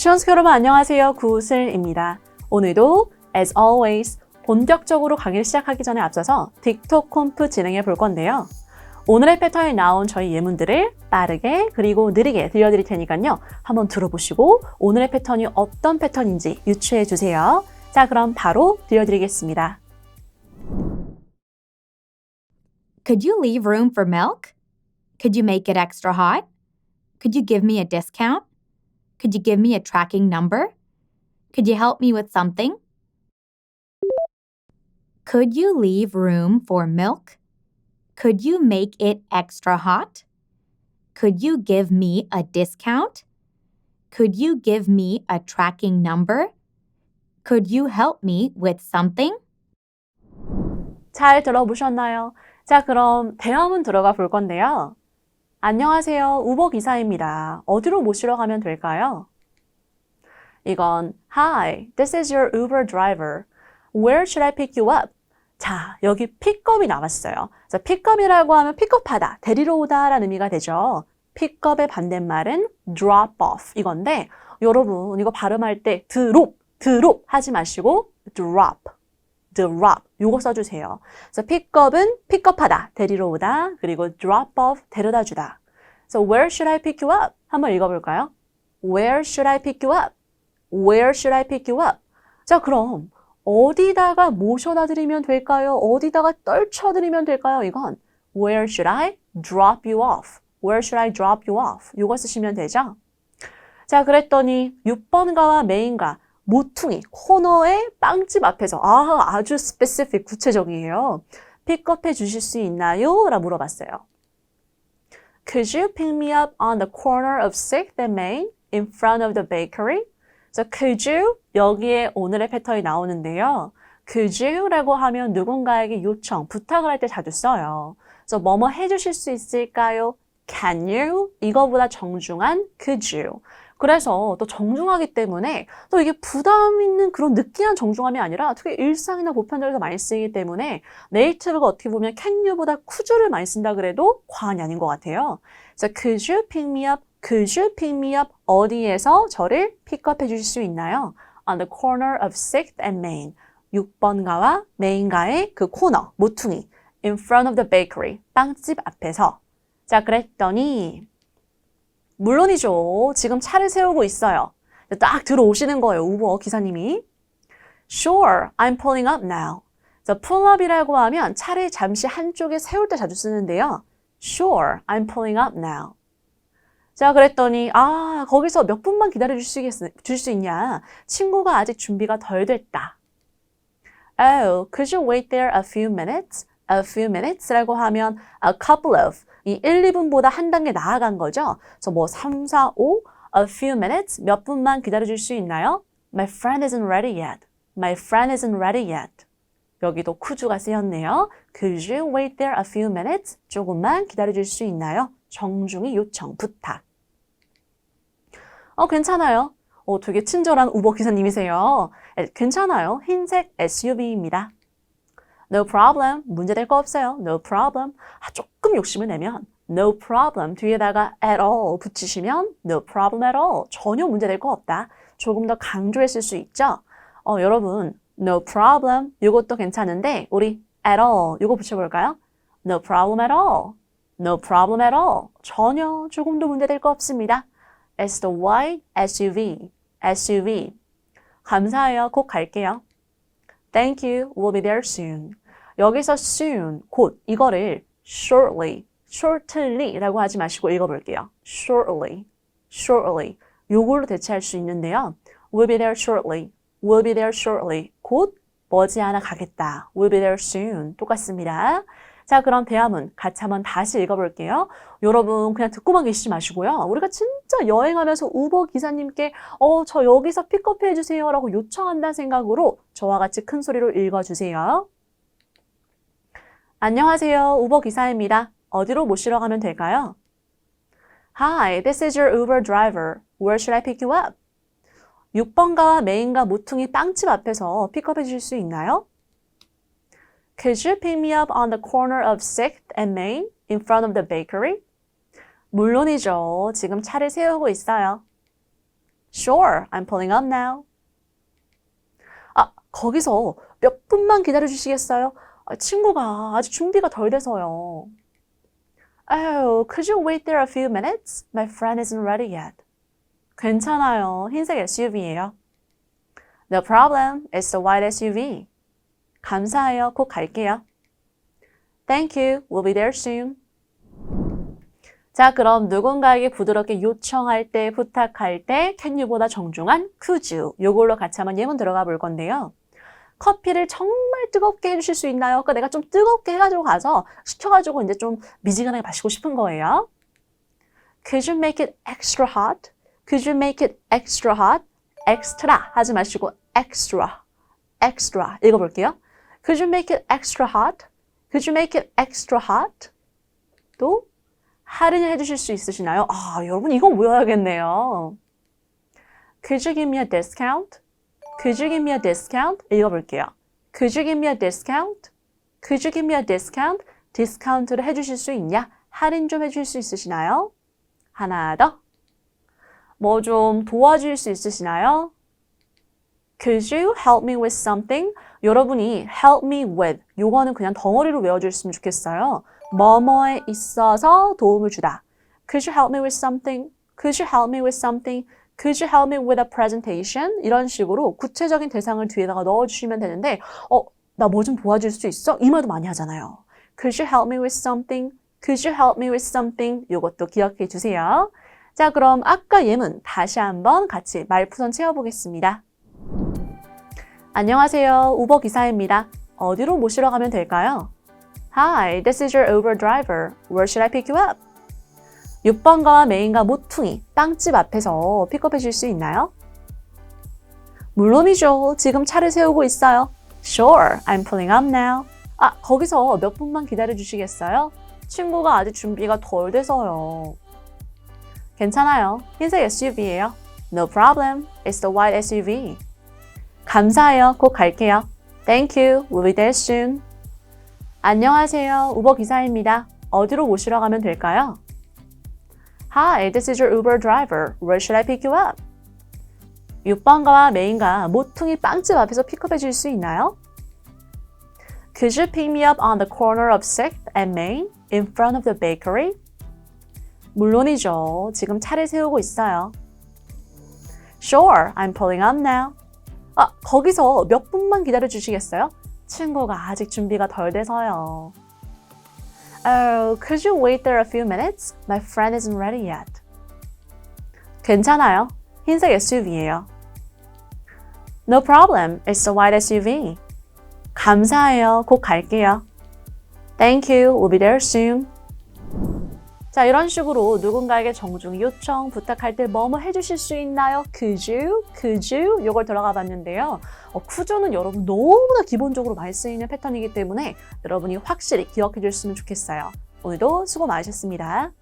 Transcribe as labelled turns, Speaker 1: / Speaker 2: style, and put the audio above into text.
Speaker 1: 시원스 여러분 안녕하세요. 구슬입니다. 오늘도 as always 본격적으로 강의를 시작하기 전에 앞서서 틱톡 콤프 진행해 볼 건데요. 오늘의 패턴에 나온 저희 예문들을 빠르게 그리고 느리게 들려드릴 테니까요. 한번 들어보시고 오늘의 패턴이 어떤 패턴인지 유추해 주세요. 자, 그럼 바로 들려드리겠습니다.
Speaker 2: Could you leave room for milk? Could you make it extra hot? Could you give me a discount? Could you give me a tracking number? Could you help me with something? Could you leave room for milk? Could you make it extra hot? Could you give me a discount? Could you give me a tracking number? Could you help me with something?
Speaker 1: 잘 들어보셨나요? 자, 그럼 대화문 들어가 볼 건데요. 안녕하세요. 우버 기사입니다. 어디로 모시러 가면 될까요? 이건 Hi, this is your Uber driver. Where should I pick you up? 자, 여기 픽업이 나왔어요. 자, 픽업이라고 하면 픽업하다, 데리러 오다라는 의미가 되죠. 픽업의 반대말은 drop off 이건데 여러분 이거 발음할 때 drop, drop 하지 마시고 drop, drop 요거 써주세요. 그래서 픽업은 픽업하다, 데리러 오다, 그리고 drop off 데려다 주다. So where should I pick you up? 한번 읽어볼까요? Where should I pick you up? Where should I pick you up? 자, 그럼 어디다가 모셔다 드리면 될까요? 어디다가 떨쳐 드리면 될까요? 이건 Where should I drop you off? Where should I drop you off? 이거 쓰시면 되죠? 자, 그랬더니 6번가와 메인가 모퉁이 코너의 빵집 앞에서 아, 아주 스페시픽 구체적이에요. 픽업해 주실 수 있나요? 라 물어봤어요. Could you pick me up on the corner of 6th and Main in front of the bakery? 그래서 could you 여기에 오늘의 패턴이 나오는데요. could you라고 하면 누군가에게 요청, 부탁을 할 때 자주 써요. 그래서 뭐뭐 해주실 수 있을까요? Can you? 이거보다 정중한 could you. 그래서 또 정중하기 때문에 또 이게 부담 있는 그런 느끼한 정중함이 아니라 특히 일상이나 보편적에서 많이 쓰이기 때문에 네이티브가 어떻게 보면 you보다 could를 많이 쓴다 그래도 과언이 아닌 것 같아요. 그래서 could you pick me up? Could you pick me up? 어디에서 저를 픽업해 주실 수 있나요? On the corner of 6th and Main. 6번가와 메인가의 그 코너, 모퉁이. In front of the bakery. 빵집 앞에서. 자, 그랬더니 물론이죠. 지금 차를 세우고 있어요. 딱 들어오시는 거예요. 우버 기사님이. Sure, I'm pulling up now. 자, pull up이라고 하면 차를 잠시 한쪽에 세울 때 자주 쓰는데요. Sure, I'm pulling up now. 자, 그랬더니, 아, 거기서 몇 분만 기다려 주실 수 있냐? 친구가 아직 준비가 덜 됐다. Oh, could you wait there a few minutes? A few minutes 라고 하면 a couple of, 이 1, 2분보다 한 단계 나아간 거죠. 그래서 뭐 3, 4, 5, a few minutes, 몇 분만 기다려 줄 수 있나요? My friend isn't ready yet. My friend isn't ready yet. 여기도 쿠주가 쓰였네요. Could you wait there a few minutes? 조금만 기다려 줄 수 있나요? 정중히 요청, 부탁. 어, 괜찮아요. 어, 되게 친절한 우버 기사님이세요. 에, 괜찮아요. 흰색 SUV입니다. No problem. 문제될 거 없어요. No problem. 아, 조금 욕심을 내면 no problem 뒤에다가 at all 붙이시면 no problem at all. 전혀 문제될 거 없다. 조금 더 강조했을 수 있죠. 어, 여러분 no problem 이것도 괜찮은데 우리 at all 이거 붙여볼까요? No problem at all. No problem at all. 전혀 조금도 문제될 거 없습니다. It's the white SUV. SUV. 감사해요. 곧 갈게요. Thank you. We'll be there soon. 여기서 soon, 곧 이거를 shortly, shortly라고 하지 마시고 읽어볼게요. shortly, shortly. 요걸로 대체할 수 있는데요. We'll be there shortly. We'll be there shortly. 곧 머지않아 가겠다. We'll be there soon. 똑같습니다. 자, 그럼 대화문 같이 한번 다시 읽어볼게요. 여러분 그냥 듣고만 계시지 마시고요. 우리가 진짜 여행하면서 우버 기사님께 어, 저 여기서 픽업해 주세요 라고 요청한다는 생각으로 저와 같이 큰 소리로 읽어주세요. 안녕하세요. 우버 기사입니다. 어디로 모시러 가면 될까요? Hi, this is your Uber driver. Where should I pick you up? 6번가와 메인과 모퉁이 빵집 앞에서 픽업해 주실 수 있나요? Could you pick me up on the corner of 6th and Main in front of the bakery? 물론이죠. 지금 차를 세우고 있어요. Sure, I'm pulling up now. 아, 거기서 몇 분만 기다려 주시겠어요? 아, 친구가 아직 준비가 덜 돼서요. Oh, could you wait there a few minutes? My friend isn't ready yet. 괜찮아요. 흰색 SUV예요. No problem. It's the white SUV. 감사해요. 곧 갈게요. Thank you. We'll be there soon. 자, 그럼 누군가에게 부드럽게 요청할 때, 부탁할 때, can you보다 정중한 could you. 요걸로 같이 한번 예문 들어가 볼 건데요. 커피를 정말 뜨겁게 해주실 수 있나요? 그러니까 내가 좀 뜨겁게 해가지고 가서 시켜가지고 이제 좀 미지근하게 마시고 싶은 거예요. Could you make it extra hot? Could you make it extra hot? extra 하지 마시고 extra, extra 읽어볼게요. Could you make it extra hot? Could you make it extra hot? 또 할인을 해주실 수 있으시나요? 아, 여러분 이거 외워야겠네요. Could you give me a discount? Could you give me a discount? 읽어볼게요. Could you give me a discount? Could you give me a discount? 디스카운트를 해주실 수 있냐? 할인 좀 해줄 수 있으시나요? 하나 더. 뭐 좀 도와줄 수 있으시나요? Could you help me with something? 여러분이 help me with 요거는 그냥 덩어리로 외워주셨으면 좋겠어요. 뭐뭐에 있어서 도움을 주다. Could you help me with something? Could you help me with something? Could you help me with a presentation? 이런 식으로 구체적인 대상을 뒤에다가 넣어주시면 되는데 어, 나 뭐 좀 도와줄 수 있어? 이 말도 많이 하잖아요. Could you help me with something? Could you help me with something? 요것도 기억해 주세요. 자, 그럼 아까 예문 다시 한번 같이 말푸선 채워보겠습니다. 안녕하세요. 우버 기사입니다. 어디로 모시러 가면 될까요? Hi, this is your Uber driver. Where should I pick you up? 6번가와 메인과 모퉁이 빵집 앞에서 픽업해 줄 수 있나요? 물론이죠. 지금 차를 세우고 있어요. Sure, I'm pulling up now. 아, 거기서 몇 분만 기다려 주시겠어요? 친구가 아직 준비가 덜 돼서요. 괜찮아요. 흰색 SUV예요. No problem. It's the white SUV. 감사해요. 곧 갈게요. Thank you. We'll be there soon. 안녕하세요. 우버 기사입니다. 어디로 모시러 가면 될까요? Hi, this is your Uber driver. Where should I pick you up? 6번가와 메인과 모퉁이 빵집 앞에서 픽업해 줄 수 있나요? Could you pick me up on the corner of 6th and Main in front of the bakery? 물론이죠. 지금 차를 세우고 있어요. Sure, I'm pulling up now. 아, 거기서 몇 분만 기다려 주시겠어요? 친구가 아직 준비가 덜 돼서요. Oh, could you wait there a few minutes? My friend isn't ready yet. 괜찮아요. 흰색 SUV예요. No problem. It's the white SUV. 감사해요. 곧 갈게요. Thank you. We'll be there soon. 자, 이런 식으로 누군가에게 정중히 요청, 부탁할 때 뭐뭐 해주실 수 있나요? Could? 요걸 들어가 봤는데요. 어, 쿠조는 여러분 너무나 기본적으로 많이 쓰이는 패턴이기 때문에 여러분이 확실히 기억해 줬으면 좋겠어요. 오늘도 수고 많으셨습니다.